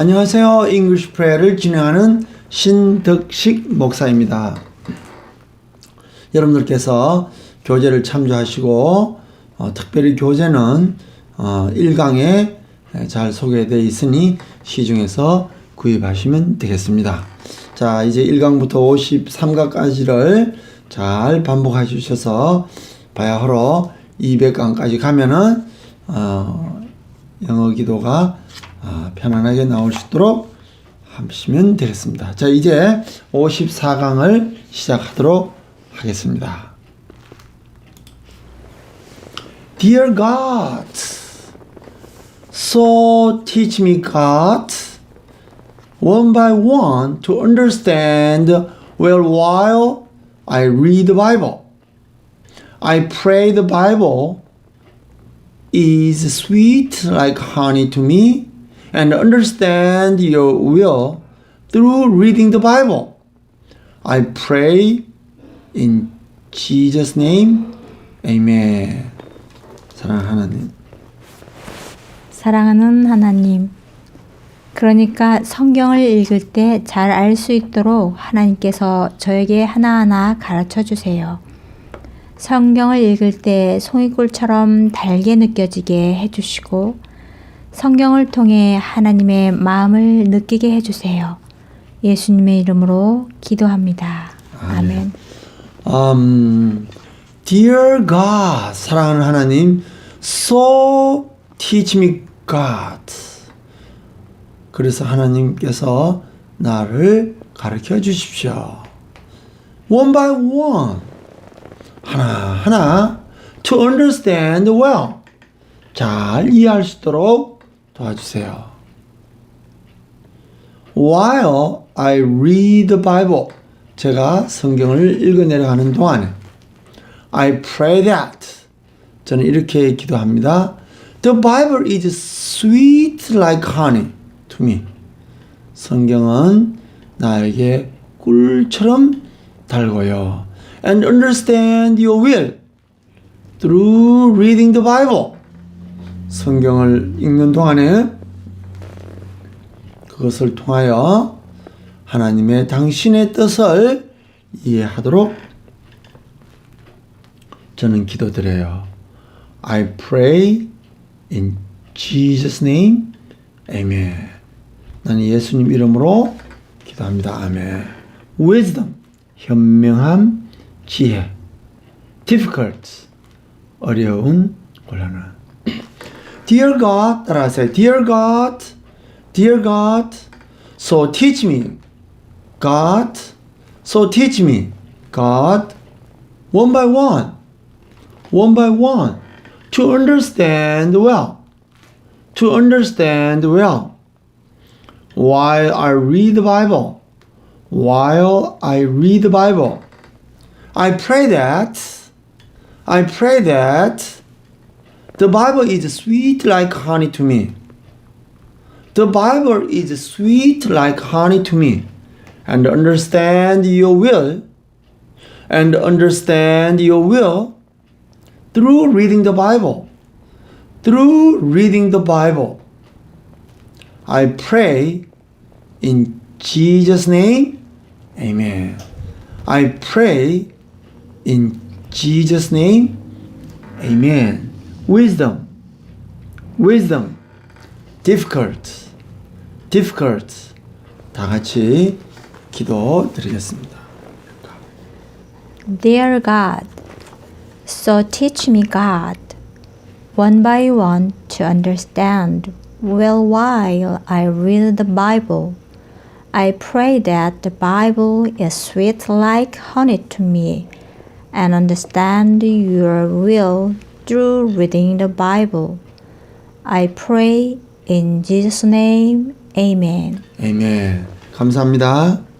안녕하세요. 잉글리시 프레이를 진행하는 신덕식 목사입니다. 여러분들께서 교재를 참조하시고 어, 특별히 교재는 어, 1강에 잘 소개되어 있으니 시중에서 구입하시면 되겠습니다. 자, 이제 1강부터 53강까지를 잘 반복해 주셔서 바야흐로 200강까지 가면은 어, 영어 기도가 아, 편안하게 나올 수 있도록 하시면 되겠습니다. 자, 이제 54강을 시작하도록 하겠습니다. Dear God, so teach me, God, one by one to understand well while I read the Bible. I pray the Bible is sweet like honey to me and understand your will through reading the Bible. I pray in Jesus' name. Amen. 사랑하는 하나님. 사랑하는 하나님, 그러니까 성경을 읽을 때 잘 알 수 있도록 하나님께서 저에게 하나하나 가르쳐 주세요. 성경을 읽을 때 송이꿀처럼 달게 느껴지게 해주시고, 성경을 통해 하나님의 마음을 느끼게 해주세요. 예수님의 이름으로 기도합니다. 아멘. Um, dear God, 사랑하는 하나님, so teach me God. 그래서 하나님께서 나를 가르쳐 주십시오. One by one. 하나 하나. To understand well. 잘 이해할 수 있도록 도와주세요. While I read the Bible. 제가 성경을 읽어내려가는 동안에 I pray that 저는 이렇게 기도합니다. The Bible is sweet like honey to me. 성경은 나에게 꿀처럼 달고요. And understand your will through reading the Bible. 성경을 읽는 동안에 그것을 통하여 하나님의 당신의 뜻을 이해하도록 저는 기도드려요. I pray in Jesus name. Amen. 나는 예수님 이름으로 기도합니다. 아멘. Wisdom. 현명함, 지혜. Difficult. 어려운, 곤란한. Dear God, and I say, Dear God, Dear God, so teach me, God, so teach me, God, one by one, one by one, to understand well, to understand well. While I read the Bible, while I read the Bible, I pray that, I pray that the Bible is sweet like honey to me. The Bible is sweet like honey to me and understand your will and understand your will through reading the Bible. Through reading the Bible. I pray in Jesus' name. Amen. I pray in Jesus' name. Amen Wisdom. Wisdom. Difficult. Difficult. 다 같이 기도 드리겠습니다. Dear God, so teach me, God, one by one to understand well while I read the Bible. I pray that the Bible is sweet like honey to me and understand your will through reading the Bible. I pray in Jesus' name, Amen. 아멘. 감사합니다.